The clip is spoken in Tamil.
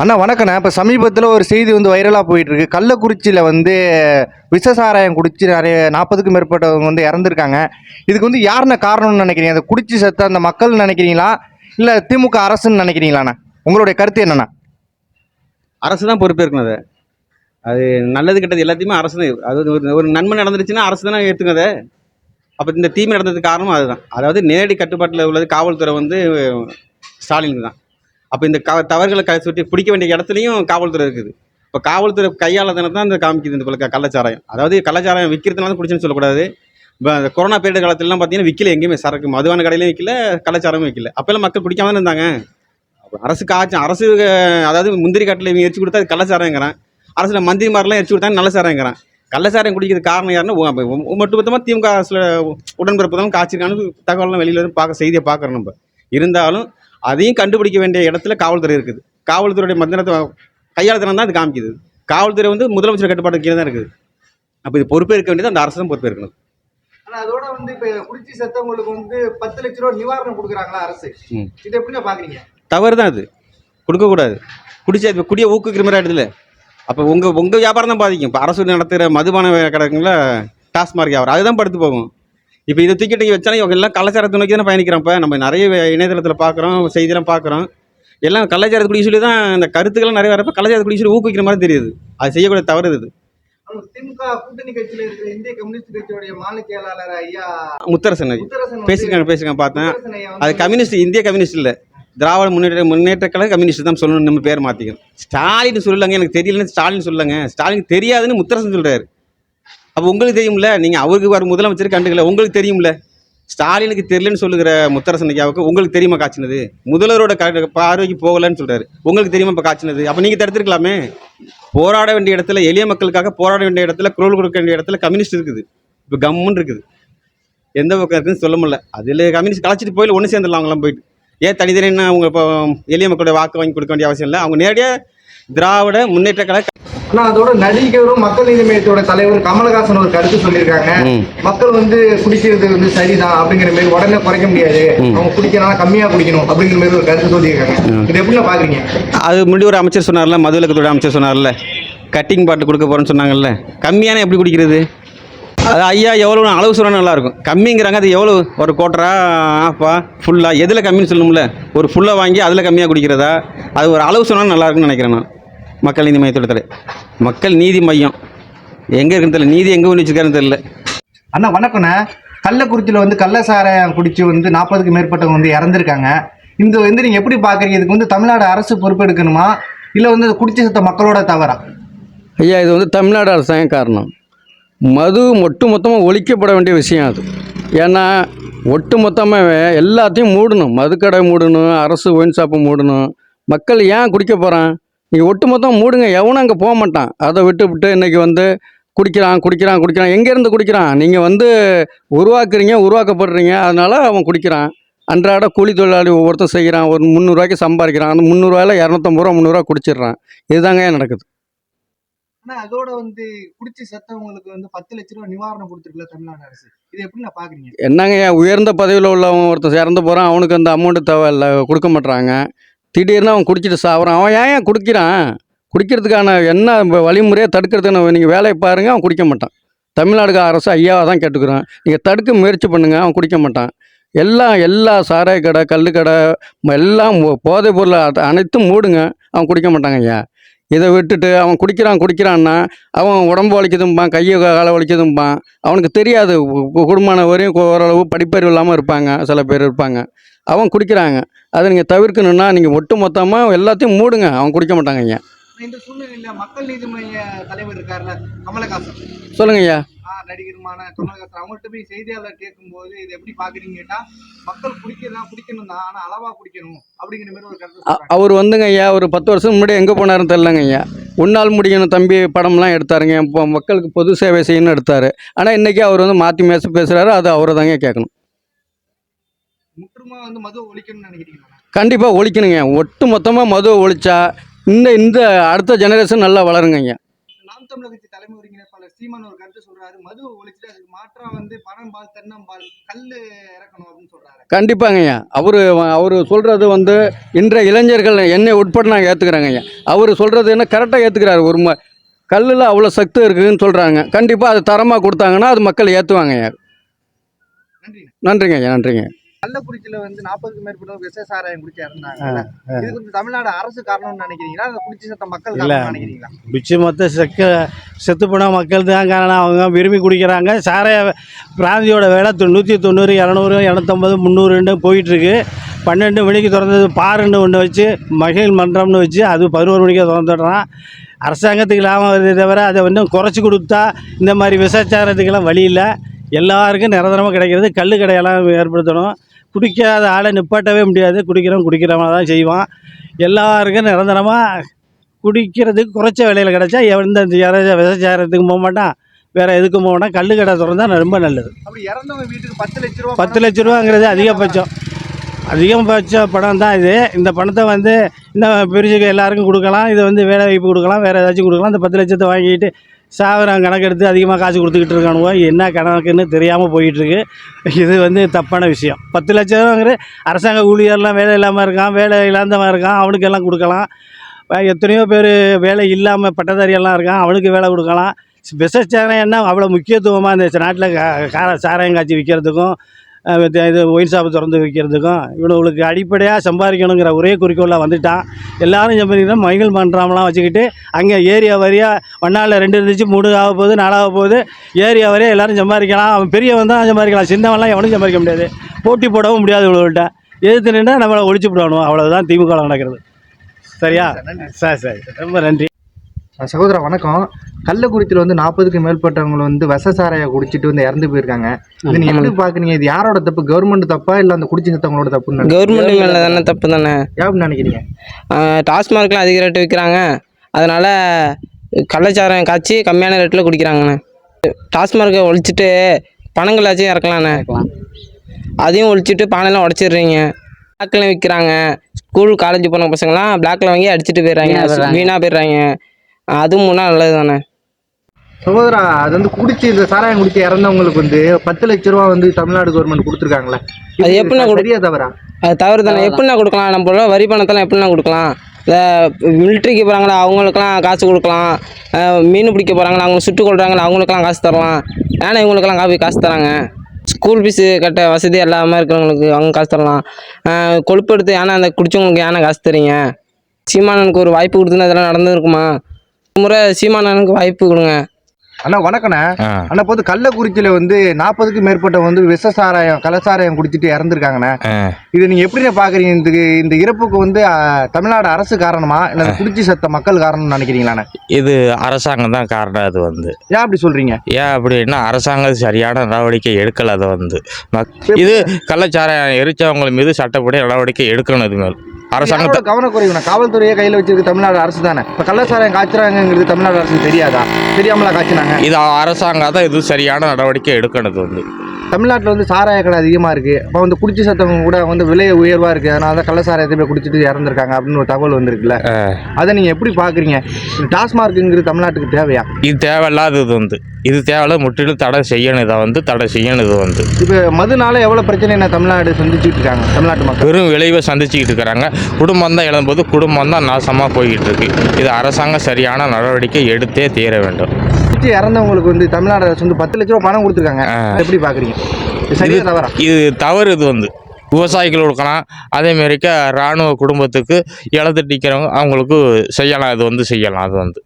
அண்ணா வணக்கண்ணா. இப்போ சமீபத்தில் ஒரு செய்தி வந்து வைரலாக போயிட்டுருக்கு. கள்ளக்குறிச்சியில் வந்து விஷசாராயம் குடிச்சு நிறைய நாற்பதுக்கும் மேற்பட்டவங்க வந்து இறந்துருக்காங்க. இதுக்கு வந்து யாருண்ணா காரணம்னு நினைக்கிறீங்க? அதை குடிச்சு செத்த அந்த மக்கள் நினைக்கிறீங்களா? இல்லை திமுக அரசுன்னு நினைக்கிறீங்களாண்ணா? உங்களுடைய கருத்து என்னண்ணா? அரசு தான் பொறுப்பேற்கணும் அதை. அது நல்லது கெட்டது எல்லாத்தையுமே அரசு தான் அது ஒரு நன்மை நடந்துருச்சுன்னா அரசு தானே ஏற்றுங்க அதை. அப்போ இந்த தீமை நடந்ததுக்கு காரணம் அதுதான். அதாவது நேரடி கட்டுப்பாட்டில் உள்ளது காவல்துறை வந்து ஸ்டாலின் தான். அப்போ இந்த க தவறுகளை கை சுற்றி பிடிக்க வேண்டிய இடத்துலையும் காவல்துறை இருக்குது. இப்போ காவல்துறை கையாளதனை தான் இந்த காமிக்குது இந்த போல கள்ளச்சாராயம். அதாவது கள்ளச்சாராயம் விற்கிறதுனால பிடிச்சுன்னு சொல்லக்கூடாது. இப்போ அந்த கொரோனா பீரியட் காலத்துலலாம் பார்த்தீங்கன்னா விற்கல எங்கேயுமே சரக்கு மதுவான கடையிலையும் விற்கல கள்ளச்சாரமும் விற்கல அப்போல்லாம் மக்கள் பிடிக்காம தானே இருந்தாங்க. அரசு அரசுக்கு அரசு அதாவது முந்திரி காட்டில் இவங்க எரிச்சு கொடுத்தா அது கள்ளச்சாராயங்கிறான். அரசில் மந்திரிமாரெலாம் எரிச்சு கொடுத்தா நல்ல சாராயங்கிறான் கள்ளச்சாராயம் குடிக்கிறது காரணம் யாருன்னா ஒ- ஒட்டுமொத்தமாக திமுக அரசில் உடன்பிறப்பு தான் காய்ச்சிருக்கான்னு தகவல்லாம் வெளியில் பார்க்க செய்தியை பார்க்குறோம் நம்ம. இருந்தாலும் அதையும் கண்டுபிடிக்க வேண்டிய இடத்துல காவல்துறை இருக்குது. காவல்துறையுடைய மந்திரத்தை கையாளத்தனம் தான் இது காமிக்குது. காவல்துறை வந்து முதலமைச்சர் கட்டுப்பாட்டு கீழே தான் இருக்குது. அப்போ இது பொறுப்பேற்க வேண்டியது அந்த அரசு தான் பொறுப்பேற்கணும் ஆனால் அதோட வந்து இப்போ குடிச்சு செத்தவங்களுக்கு வந்து பத்து லட்ச ரூபா நிவாரணம் கொடுக்குறாங்களா அரசு. இது எப்படிங்க பார்க்குறீங்க தவறு தான் அது. கொடுக்கக்கூடாது குடிச்சா இப்போ குடியை ஊக்குவிக்கிற மாதிரி ஆயிடுதுல அப்போ உங்கள் உங்கள் வியாபாரம் தான் பாதிக்கும். இப்போ அரசு நடத்துகிற மதுபான கடைங்கள டாஸ்மார்க் வியாபாரம். அதுதான் படுத்து போகும். இப்போ இதை தூக்கிட்டு வச்சாலும் இவங்க எல்லாம் கலாச்சாரத்தை நோக்கி தானே பயணிக்கிறோம் இப்போ. நம்ம நிறைய இணையதளத்தில் பார்க்குறோம் செய்தியெல்லாம் பார்க்குறோம் எல்லாம் கலாச்சாரத்தை குடி சொல்லி தான் இந்த கருத்துக்கள்லாம் நிறைய வரப்போ கலாச்சாரத்தை குடி சொல்லி ஊக்குவிக்கிற மாதிரி தெரியுது. அது செய்யக்கூடிய தவறு இது. அவங்க திமுக கூட்டணி கட்சியில் இருக்கிற இந்திய கம்யூனிஸ்ட் கட்சியுடைய மாநில செயலாளர் ஐயா முத்தரசன் பேசியிருக்காங்க பேசியிருக்காங்க பார்த்தேன். அது கம்யூனிஸ்ட் இந்திய கம்யூனிஸ்ட் இல்லை. திராவிட முன்னேற்ற முன்னேற்ற கழக கம்யூனிஸ்ட் தான் சொல்லணும் நம்ம பேர் மாற்றிக்கணும் ஸ்டாலின் சொல்லலங்க எனக்கு தெரியலன்னு ஸ்டாலின் சொல்லுங்க ஸ்டாலின் தெரியாதுன்னு முத்தரசன் சொல்கிறாரு அப்போ உங்களுக்கு தெரியும்ல நீங்கள் அவருக்கு வர முதலமைச்சர் கண்டுக்கல உங்களுக்கு தெரியும்ல? ஸ்டாலினுக்கு தெரியலன்னு சொல்லுகிற முத்தரசன் ஐயாவுக்கு உங்களுக்கு தெரியுமா காய்ச்சினது? முதல்வரோட க பார்வைக்கு போகலன்னு சொல்கிறாரு உங்களுக்கு தெரியுமா இப்போ காய்ச்சினது? அப்போ நீங்கள் தடுத்துருக்கலாமே? போராட வேண்டிய இடத்துல எளிய மக்களுக்காக போராட வேண்டிய இடத்துல குரல் கொடுக்க வேண்டிய இடத்துல கம்யூனிஸ்ட் இருக்குது. இப்போ கம்முன்னு இருக்குது. எந்த பக்கம் இருக்குன்னு சொல்ல முடியல. அதில் கம்யூனிஸ்ட் கலைச்சிட்டு போயில ஒன்று சேர்ந்துடலாம் அவங்களாம் போயிட்டு. ஏன் தனித்தனின்னு அவங்க இப்போ எளிய மக்களுடைய வாக்கு வாங்கி கொடுக்க வேண்டிய அவசியம் இல்லை? அவங்க நேரடியாக திராவிட முன்னேற்ற கழக ஆனா அதோட நடிகரும் மக்கள் நீதி மையத்தோட தலைவர் கமலஹாசன் ஒரு கருத்து சொல்லியிருக்காங்க. மக்கள் வந்து குடிக்கிறது வந்து சரிதான் அப்படிங்கிற மாதிரி உடனே குறைக்க முடியாது. அவங்க குடிக்கிறனால கம்மியா குடிக்கணும் அப்படிங்கிற மாதிரி ஒரு கருத்து சொல்லியிருக்காங்க. இது எப்படி பாக்குறீங்க? அது முன்னாடி ஒரு அமைச்சர் சொன்னார்ல மதுவிலக்கத்துறை அமைச்சர் சொன்னார்ல கட்டிங் பாட்டு கொடுக்க போகிறேன்னு சொன்னாங்கல்ல கம்மியான எப்படி குடிக்கிறது? அது ஐயா எவ்வளோ அளவு சொன்னா நல்லா இருக்கும். கம்மிங்கிறாங்க அது எவ்வளோ ஒரு கோட்டரா ஆஃபா ஃபுல்லாக எதில் கம்மின்னு சொல்லணும்ல? ஒரு ஃபுல்லாக வாங்கி அதில் கம்மியாக குடிக்கிறதா? அது ஒரு அளவு சொன்னால் நல்லா இருக்கும்னு நினைக்கிறேன் நான். மக்கள் நீதி மையத்தோட தலை மக்கள் நீதி மையம். எங்கே இருக்குன்னு தெரியல. நீதி எங்கே ஒன்று வச்சுருக்காருன்னு தெரியல. அண்ணா வணக்கண்ணா கள்ளக்குறிச்சியில் வந்து கள்ள சாராயம் குடிச்சு வந்து நாற்பதுக்கு மேற்பட்டவங்க வந்து இறந்துருக்காங்க. இந்த வந்து நீங்க எப்படி பாக்குறீங்க? இதுக்கு வந்து தமிழ்நாடு அரசு பொறுப்பெடுக்கணுமா இல்ல வந்து குடிச்சு செத்த மக்களோட தவறா? ஐயா இது வந்து தமிழ்நாடு அரசாங்கம் காரணம். மது ஒட்டு மொத்தமாக ஒழிக்கப்பட வேண்டிய விஷயம் அது. ஏன்னா ஒட்டு மொத்தமாக எல்லாத்தையும் மூடணும். மதுக்கடை மூடணும் அரசு ஒயின் ஷாப்பை மூடணும். மக்கள் ஏன் குடிக்க போகிறான் நீங்கள் ஒட்டு மொத்தம் மூடுங்க. எவனும் அங்கே போக மாட்டான். அதை விட்டு விட்டு இன்றைக்கி வந்து குடிக்கிறான் குடிக்கிறான் குடிக்கிறான். எங்கேருந்து குடிக்கிறான்? நீங்கள் வந்து உருவாக்குறீங்க உருவாக்கப்படுறீங்க. அதனால் அவன் குடிக்கிறான். அன்றாட கூலி தொழிலாளி ஒவ்வொருத்தன் செய்கிறான். ஒரு முந்நூறுரூவாய்க்கு சம்பாதிக்கிறான். அந்த முந்நூறுரூவாயில் இரநூத்தம்பது ரூபா முந்நூறுரூவா குடிச்சிடுறான். இதுதாங்க நடக்குது. ஆனா அதோட வந்து குடிச்சு செத்தவங்களுக்கு வந்து பத்து லட்ச ரூபாய் நிவாரணம் கொடுத்துருக்கல தமிழ்நாடு அரசு. இது எப்படி நான் பாக்குறீங்க? என்னங்க உயர்ந்த பதவியில் உள்ளவன் ஒருத்தன் இறந்து போகிறான் அவனுக்கு அந்த அமௌண்ட்டு தேவையில்ல. கொடுக்க மாட்றாங்க. திடீர்னு அவன் குடிச்சிட்டு சாப்பிட்றான் அவன் ஏன் ஏன் குடிக்கிறான்? குடிக்கிறதுக்கான என்ன வ- வழிமுறையை தடுக்கிறதுக்கு நீங்கள் வேலையை பாருங்கள் அவன் குடிக்க மாட்டான். தமிழ்நாடு அரசு ஐயாவை தான் கேட்டுக்கிறோம் நீங்கள் தடுக்க முயற்சி பண்ணுங்கள் அவன் குடிக்க மாட்டான். எல்லாம் எல்லா சாராய கடை கல் கடை எல்லாம் போதை போதைப் பொருள் அனைத்தும் மூடுங்க அவன் குடிக்க மாட்டாங்க ஐயா. இதை விட்டுட்டு அவன் குடிக்கிறான் குடிக்கிறான்னா அவன் உடம்பு வலிக்குதும்பான் கையை காலை வலிக்குதும்பான். அவனுக்கு தெரியாது குடும்பமான வரையும் ஓரளவு படிப்பறிவு இல்லாமல் இருப்பாங்க சில பேர் இருப்பாங்க. அவன் குடிக்கிறாங்க. அதை நீங்கள் தவிர்க்கணுன்னா நீங்கள் ஒட்டு மொத்தமாக எல்லாத்தையும் மூடுங்க. அவன் குடிக்க மாட்டாங்க ஐயா. இந்த சூழ்நிலையில மக்கள் நீதி மைய தலைவர் இருக்காருல்ல கமலஹாசன். சொல்லுங்க ஐயா. நடிகருமான கமலஹாசன். அவங்கள்ட்ட போய் செய்தியாளர் கேட்கும்போது இது எப்படி பாக்குறீங்க கேட்டா மக்கள் குடிக்கலாம் குடிக்கணும் தான் ஆனா அளவா குடிக்கணும் அப்படிங்கிற மாதிரி ஒரு கருத்து. அவர் வந்துங்க ஐயா ஒரு பத்து வருஷம் முன்னாடி எங்கே போனாருன்னு தெரிலங்க ஐயா. உன்னால் முடியணும் தம்பி படம்லாம் எடுத்தாருங்க. இப்போ மக்களுக்கு பொது சேவை செய்யணும்னு எடுத்தார். ஆனால் இன்றைக்கி அவர் வந்து மாற்றி மேச பேசுகிறாரு அது அவரை தாங்க கேட்கணும். முற்றுமா வந்து மது ஒழிக்கணும்னு நினைக்கிறீங்களா? கண்டிப்பாக ஒழிக்கணுங்க. ஒட்டு மொத்தமாக மதுவை ஒழிச்சா இந்த இந்த அடுத்த ஜெனரேஷன் நல்லா வளருங்க ஐயா நாம் தமிழர் கட்சி தலைமை ஒருங்கிணைப்பாளர் சீமான் ஒரு கருத்து சொல்றாரு. மது ஒழிச்சிட்டு அதுக்கு மாற்றா வந்து பனம் பால் தென்னம்பால் கல்லு இறக்கணும் அப்படின்னு சொல்றாரு. கண்டிப்பாங்கய்யா அவர் அவர் சொல்கிறது வந்து இன்றைய இளைஞர்கள் என்னை உட்பட நான் ஏற்றுக்கிறேங்க ஐயா அவர் சொல்கிறது என்ன கரெக்டாக ஏற்றுக்கிறாரு ஒரு கல்லில் அவ்வளோ சக்தி இருக்குதுன்னு சொல்கிறாங்க கண்டிப்பாக அது தரமாக கொடுத்தாங்கன்னா அது மக்கள் ஏற்றுவாங்க ஐயா நன்றி நன்றிங்க ஐயா நன்றிங்க. கள்ளக்குறிச்சியில வந்து நாற்பதுக்கு மேற்பட்டவங்க விச சாராயம் குடிச்சு இறந்தாங்க. இதுக்கு வந்து தமிழ்நாடு அரசு காரணம்னு நினைக்கிறீங்களா? அந்த குடிச்சு சத்த மக்கள் நினைக்கிறீங்களா? பிச்சு மொத்த செக்க செத்து போன மக்கள் தான் காரணம். அவங்க விரும்பி குடிக்கிறாங்க. சாராய பிராந்தியோட விலை நூற்றி தொண்ணூறு இரநூறு இரநூத்தம்பது முந்நூறுன்னு போயிட்டுருக்கு. பன்னெண்டு மணிக்கு திறந்தது பாருன்னு ஒன்று வச்சு மகிழ் மன்றம்னு வச்சு அது பதினோரு மணிக்கு திறந்துடுறான். அரசாங்கத்துக்கு லாபம் வருதே தவிர அதை இன்னும் குறைச்சி கொடுத்தா இந்த மாதிரி விசாச்சாரத்துக்கெல்லாம் வழி இல்லை. எல்லாருக்கும் நிரந்தரமாக கிடைக்கிறது. கல் கடையெல்லாம் ஏற்படுத்தணும். குடிக்காத ஆளை நிப்பாட்டவே முடியாது. குடிக்கிறவன் குடிக்கிறவன் தான் செய்வான். எல்லாருக்கும் நிரந்தரமாக குடிக்கிறதுக்கு குறைச்ச விலையில் கிடச்சா எந்த யாராச்சும் விவசாயத்துக்கு போக மாட்டான். வேறு எதுக்கும் போக மாட்டான். கல் கடை திறந்தா ரொம்ப நல்லது. அப்படி இறந்தவங்க வீட்டுக்கு பத்து லட்ச ரூபா பத்து லட்ச ரூபாங்கிறது அதிகபட்சம் அதிகபட்ச பணம் தான் இது. இந்த பணத்தை வந்து இன்னும் பிரிச்சுக்க எல்லாருக்கும் கொடுக்கலாம். இது வந்து வேலை வாய்ப்பு கொடுக்கலாம். வேறு ஏதாச்சும் கொடுக்கலாம். இந்த பத்து லட்சத்தை வாங்கிட்டு சாகரம் கணக்கெடுத்து அதிகமாக காசு கொடுத்துக்கிட்டு இருக்கானுவோ என்ன கணக்குன்னு தெரியாமல் போயிட்டுருக்கு. இது வந்து தப்பான விஷயம். பத்து லட்சம்ங்கிற அரசாங்க ஊழியர்லாம் வேலை இல்லாமல் இருக்கான் வேலை இல்லாதவன் இருக்கான் அவனுக்கெல்லாம் கொடுக்கலாம். எத்தனையோ பேர் வேலை இல்லாமல் பட்டதாரியெல்லாம் இருக்கான் அவனுக்கு வேலை கொடுக்கலாம். விசச்சாரம் என்ன அவ்வளோ முக்கியத்துவமாக இந்த நாட்டில் கார சாராயம் காய்ச்சி விற்கிறதுக்கும் இது- ஒயின் ஷாப்பு திறந்து விற்கிறதுக்கும் இவனுங்களுக்கு அடிப்படையாக சம்பாதிக்கணுங்கிற ஒரே குறிக்கோளாக வந்துட்டான். எல்லாரும் சம்பாதிக்கணும் மைகள் மன்றாமலாம் வச்சுக்கிட்டு அங்கே ஏரியா வரியாக ஒன்றால் ரெண்டு இருந்துச்சு மூணு ஆக போகுது நாலாக போகுது. ஏரியா வரையா எல்லாரும் சம்பாதிக்கலாம். அவன் பெரியவன் தான் சம்பாதிக்கலாம். சின்னவன்லாம் எவனும் சம்பாதிக்க முடியாது. போட்டி போடவும் முடியாது இவங்கள்ட்ட. எதிர்த்து நின்னா நம்மளை ஒழிச்சு விடணும் அவ்வளோதான் திமுக நடக்கிறது. சரியா? சரி சரி. ரொம்ப நன்றி. சகோதரா வணக்கம். கள்ளக்குறிச்சியில் வந்து நாற்பதுக்கு மேற்பட்டவங்க வந்து விச சாராயம் குடிச்சிட்டு வந்து இறந்து போயிருக்காங்க. இது நீங்க எப்படி பாக்குறீங்க? இது யாரோட தப்பு? கவர்மெண்ட் தப்பா இல்ல அந்த குடிச்சு சத்தவங்களோட தப்புன்னு கவர்மெண்ட் மேலே தானே தப்பு தானே எப்படி நினைக்கிறீங்க? டாஸ்மார்க்கில் அதிக ரேட்டு விற்கிறாங்க அதனால் கள்ளச்சாரம் காய்ச்சி கம்மியான ரேட்டில் குடிக்கிறாங்கண்ணே. டாஸ்மார்க்கை ஒழிச்சிட்டு பணங்களாச்சும் இறக்கலாண்ணே. அதையும் ஒழிச்சிட்டு பானைலாம் உடச்சிடுறீங்க. பிளாக்ல விற்கிறாங்க ஸ்கூல் காலேஜ் போன பசங்களாம் பிளாக்ல வாங்கி அடிச்சிட்டு போயிடுறாங்க. வீணாக போயிடுறாங்க. அதுவும் முன்னா நல்லது தானே சகோதரா அது வந்து குடிச்சு இந்த சாராயம் குடிச்சு இறந்தவங்களுக்கு வந்து பத்து லட்ச ரூபா வந்து தமிழ்நாடு கவர்மெண்ட் கொடுத்துருக்காங்களே. அது எப்படிண்ணா கொடு- சரியா தவறா? அது தவறு தானே எப்படிண்ணா கொடுக்கலாம் நம்மளோட வரி பணத்தெல்லாம் எப்படிண்ணா கொடுக்கலாம். இந்த மிலிட்ரிக்கு போகிறாங்களா அவங்களுக்கெல்லாம் காசு கொடுக்கலாம். மீன் பிடிக்க போகிறாங்களா அவங்க சுட்டு கொள்றாங்களா அவங்களுக்கெல்லாம் காசு தரலாம். ஏன்னா இவங்களுக்கெல்லாம் காப்பி காசு தராங்க. ஸ்கூல் ஃபீஸு கட்ட வசதி எல்லாமே இருக்கிறவங்களுக்கு அவங்க காசு தரலாம். கொழுப்பு எடுத்து ஏன்னா அந்த குடிச்சவங்களுக்கு ஏன்னா காசு தரீங்க. சீமானனுக்கு ஒரு வாய்ப்பு கொடுத்துன்னா இதெல்லாம் நடந்துருக்குமா? முறை சீமானனுக்கு வாய்ப்பு கொடுங்க. அண்ணா வணக்கண்ணே. அண்ணா போது கள்ளக்குறிச்சியில வந்து நாற்பதுக்கு மேற்பட்ட வந்து விச சாராயம் கள்ளச்சாராயம் குடிச்சிட்டு இறந்துருக்காங்கண்ணே. இது நீங்க எப்படி பாக்குறீங்க இந்த இந்த இறப்புக்கு வந்து தமிழ்நாடு அரசு காரணமா? இல்ல குடிச்சு செத்த மக்கள் காரணம்னு நினைக்கிறீங்களாண்ணே? இது அரசாங்கம் தான் காரணம் அது வந்து. ஏன் அப்படி சொல்றீங்க? ஏன் அப்படின்னா அரசாங்கம் சரியான நடவடிக்கை எடுக்கல அதை வந்து. மக்- இது கள்ளச்சாராயம் எரிச்சவங்க மீது சட்டப்படி நடவடிக்கை எடுக்கணும் இது மேல். அரசாங்கத்தை யாரோட கவனக்குறைவுண்ணா காவல்துறையை கையில வச்சிருக்கு தமிழ்நாடு அரசு தானே. இப்ப கள்ளச்சாராயம் காய்ச்சறாங்கிறது தமிழ்நாடு அரசு தெரியாதா? தெரியாமலா காய்ச்சினாங்க? இது அரசாங்கம் தான் இது சரியான நடவடிக்கை எடுக்கணும் இது வந்து. தமிழ்நாட்டில் வந்து சாராய கடை அதிகமாக இருக்குது அப்போ வந்து குடிச்சு சத்தவங்க கூட வந்து விலை உயர்வாக இருக்குது அதனால தான் கள்ள சாராயத்தை போய் குடிச்சிட்டு இறந்துருக்காங்க அப்படின்னு ஒரு தகவல் வந்திருக்குல்ல. அதை நீங்கள் எப்படி பார்க்குறீங்க டாஸ்மார்க்குங்கிறது தமிழ்நாட்டுக்கு தேவையா? இது தேவையில்லாத இது வந்து. இது தேவையில்ல முற்றிலும் தடை செய்யணும். இதை வந்து தடை செய்யணும் இது வந்து. இப்போ மதுனால எவ்வளோ பிரச்சனை என்ன தமிழ்நாடு சந்திச்சுட்டு இருக்காங்க? தமிழ்நாட்டு மக்கள். பெரும் விளைவை சந்திச்சுக்கிட்டு இருக்கிறாங்க குடும்பம் தான் இழந்தபோது குடும்பம் தான் நாசமாக போய்கிட்டு இருக்கு. இது அரசாங்கம் சரியான நடவடிக்கை எடுத்தே தீர வேண்டும். குடிச்சு இறந்தவங்களுக்கு வந்து தமிழ்நாடு அரசு வந்து பத்து லட்ச ரூபா பணம் கொடுத்துருக்காங்க. எப்படி பார்க்குறீங்க? சரியா தவறா? இது தவறு இது வந்து. விவசாயிகள் கொடுக்கலாம். அதேமாரிக்க இராணுவ குடும்பத்துக்கு இழந்துட்டு நிற்கிறவங்க அவங்களுக்கு செய்யலாம். இது வந்து செய்யலாம். அது வந்து